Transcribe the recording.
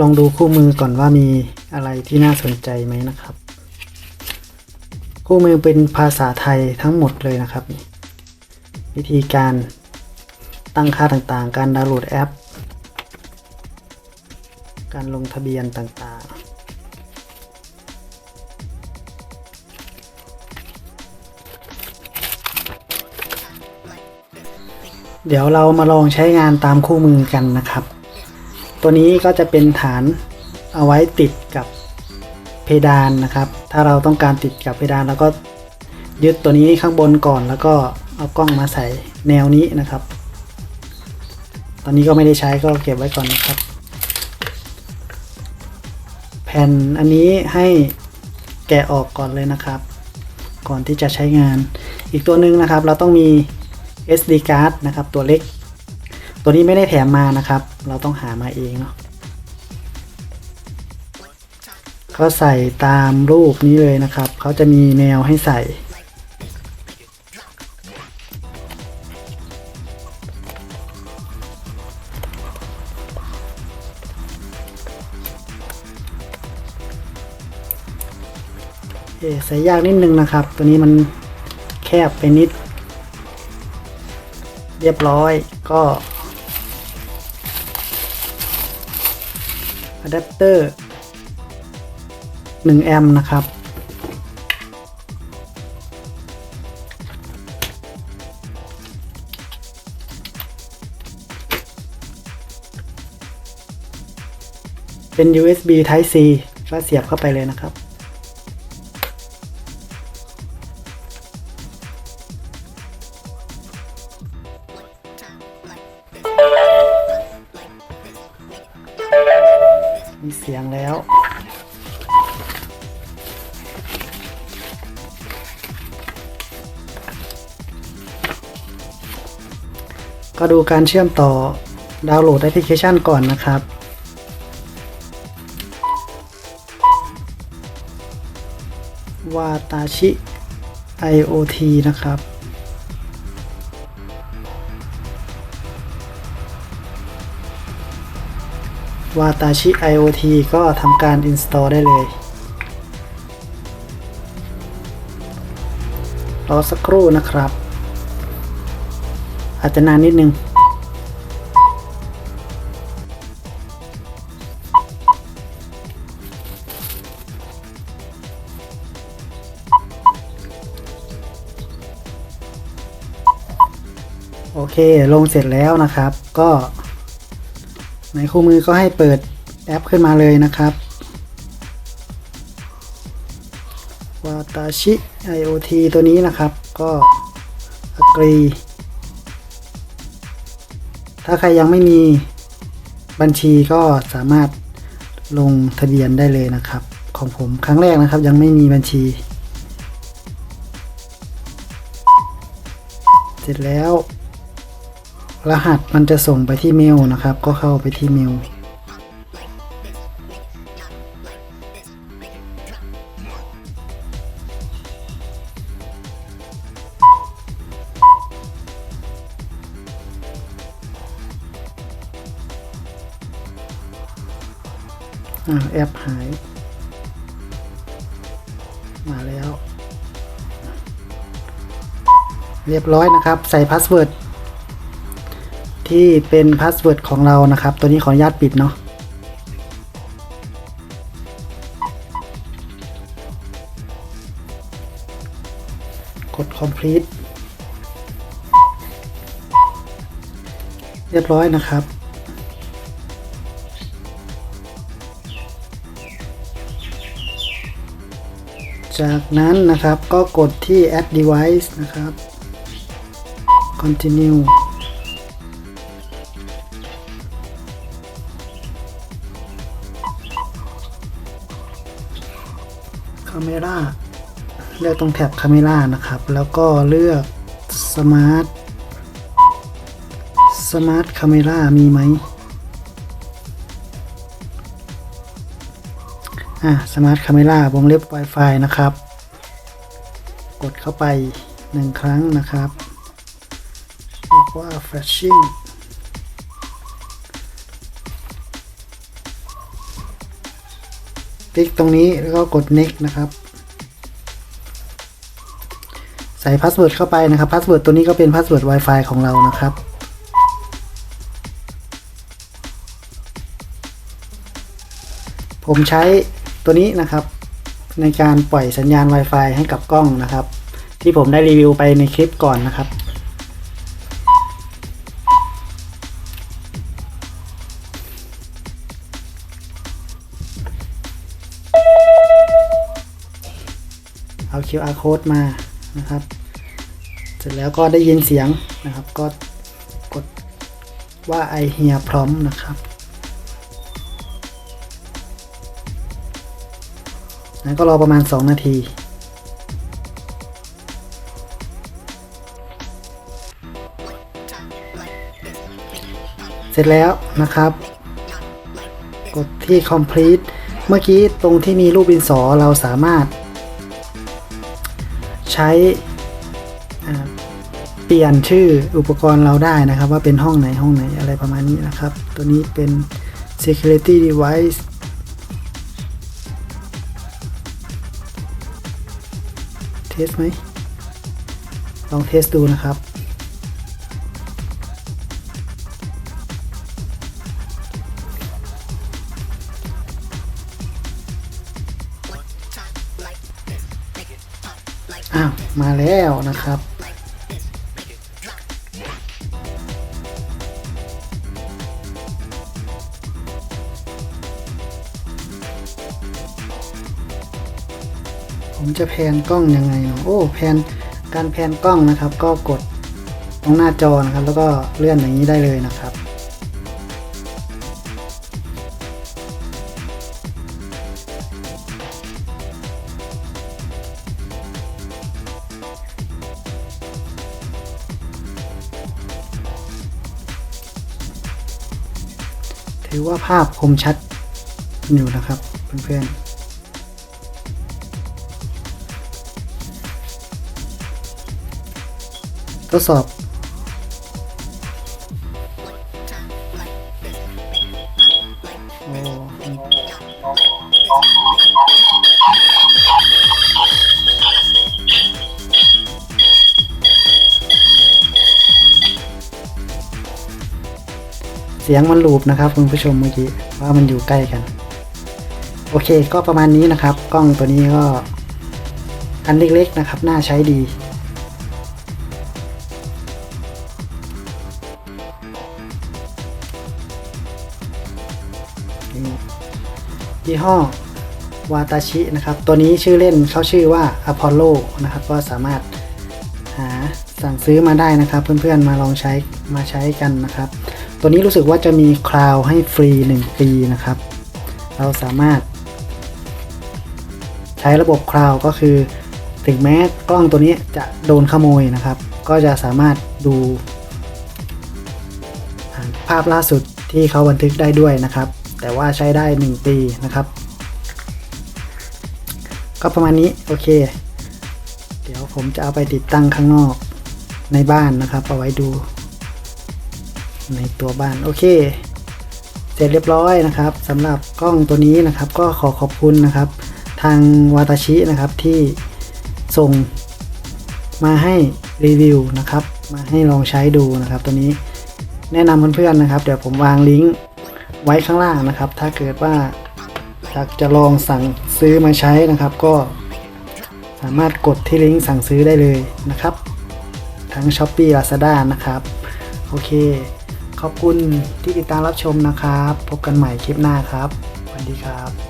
ลองดูคู่มือก่อนว่ามีอะไรที่น่าสนใจไหมนะครับ คู่มือเป็นภาษาไทยทั้งหมดเลยนะครับ วิธีการตั้งค่าต่างๆ การดาวน์โหลดแอป การลงทะเบียนต่างๆเดี๋ยวเรามาลองใช้งานตามคู่มือกันนะครับ ตัวนี้ก็จะเป็นฐานเอาไว้ติดกับเพดานนะครับ ถ้าเราต้องการติดกับเพดานเราก็ยึดตัวนี้ข้างบนก่อนแล้วก็เอากล้องมาใส่แนวนี้นะครับ ตอนนี้ก็ไม่ได้ใช้ก็เก็บไว้ก่อนนะครับ แผ่นอันนี้ให้แกะออกก่อนเลยนะครับ ก่อนที่จะใช้งาน อีกตัวหนึ่งนะครับ เราต้องมี SD card นะครับ ตัวเล็ก ตัวนี้ไม่ได้แถมมานะครับ เราต้องหามาเองเนาะก็ใส่ตามรูปนี้เลยนะครับ เขาจะมีแนวให้ใส่เอ่อใส่ยากนิดนึงนะครับ ตัวนี้มันแคบไปนิด เรียบร้อยก็ อะแดปเตอร์1แอมป์นะครับ เป็น USB Type C ก็เสียบเข้าไปเลยนะครับ มีเสียงแล้ว ก็ดูการเชื่อมต่อดาวน์โหลดแอปพลิเคชันก่อนนะครับวาตาชิ IoT นะครับ วาตาชิ IoT ก็ทำการ install ได้เลย รอสักครู่นะครับ อาจจะนานนิดนึง โอเค ลงเสร็จแล้วนะครับ ก็ ในคู่มือก็ให้เปิดแอปขึ้นมาเลยนะครับวาตาชิ IoT ตัวนี้นะครับก็ agree ถ้าใครยังไม่มีบัญชีก็สามารถลงทะเบียนได้เลยนะครับ ของผมครั้งแรกนะครับยังไม่มีบัญชี เสร็จแล้ว รหัสมันจะส่งไปที่เมลนะครับ ก็เข้าไปที่เมลอ่าแอปหาย มาแล้ว เรียบร้อยนะครับ ใส่พาสเวิร์ด ที่เป็นพาสเวิร์ดของเรานะครับ ตัวนี้ขออนุญาตปิดเนาะกด complete เรียบร้อยนะครับจากนั้นนะครับก็กดที่ add device นะครับ continue คาเมราเลือกตรงแท็บคาเมรานะครับ แล้วก็เลือก smart smart camera มีไหมอะ smart camera วงเล็บ Wi-Fi นะครับ กดเข้าไปหนึ่งครั้งนะครับเรียกว่า flashing ติ๊กตรงนี้แล้วก็กด next นะครับ ใส่พาสเวิร์ดเข้าไปนะครับพาสเวิร์ดตัวนี้ก็เป็นพาสเวิร์ด Wi-Fi ของเรานะครับผมใช้ตัวนี้นะครับ ในการปล่อยสัญญาณ Wi-Fi ให้กับกล้องนะครับ ที่ผมได้รีวิวไปในคลิปก่อนนะครับ QR code มานะครับ เสร็จแล้วก็ได้ยินเสียงนะครับ ก็กดว่า I hear พร้อมนะครับนั้นก็รอประมาณ 2 นาที เสร็จแล้วนะครับ กดที่ complete เมื่อกี้ตรงที่มีรูปดินสอเราสามารถ ช้เปลี่ยนชื่ออุปกรณ์เราได้นะครับ ว่าเป็นห้องไหนห้องไหนอะไรประมาณนี้นะครับ ตัวนี้เป็น security device เทสไหมลองเทสดูนะครับ อ้าวมาแล้วนะครับ ผมจะแพนกล้องยังไงเนาะโอ้แพนการแพนกล้องนะครับ ก็กดตรงหน้าจอนะครับ แล้วก็เลื่อนอย่างนี้ได้เลยนะครับ ถือว่าภาพคมชัดอยู่นะครับเพื่อนๆทดสอบ โอ้ สียงมันลูปนะครับคุณผู้ชมเมื่อกี้ว่ามันอยู่ใกล้กัน โอเคก็ประมาณนี้นะครับ กล้องตัวนี้ก็อันเล็กๆนะครับ น่าใช้ดียี่ห้อวาตาชินะครับ ตัวนี้ชื่อเล่นเขาชื่อว่าอพอลโลนะครับ ก็สามารถหาสั่งซื้อมาได้นะครับ เพื่อนๆมาลองใช้มาใช้กันนะครับ ตัวนี้รู้สึกว่าจะมีคลาวให้ฟรี 1 ปีนะครับ เราสามารถ ใช้ระบบคลาวก็คือ ถึงแม้กล้องตัวนี้จะโดนขโมยนะครับ ก็จะสามารถดูภาพล่าสุดที่เขาบันทึกได้ด้วยนะครับ แต่ว่าใช้ได้ 1 ปีนะครับ ก็ประมาณนี้โอเค เดี๋ยวผมจะเอาไปติดตั้งข้างนอกในบ้านนะครับเอาไว้ดู ในตัวบ้านโอเค เสร็จเรียบร้อยนะครับสำหรับกล้องตัวนี้นะครับ ก็ขอขอบคุณนะครับ ทางวาตาชินะครับที่ส่งมาให้รีวิวนะครับ มาให้ลองใช้ดูนะครับ ตัวนี้แนะนำเพื่อนๆนะครับ เดี๋ยวผมวางลิงก์ไว้ข้างล่างนะครับ ถ้าเกิดว่าอยากจะลองสั่งซื้อมาใช้นะครับ ก็สามารถกดที่ลิงก์สั่งซื้อได้เลยนะครับ ทั้ง s h อ p e e Lazada นะครับ โอเค ขอบคุณที่ติดตามรับชมนะครับ พบกันใหม่คลิปหน้าครับสวัสดีครับ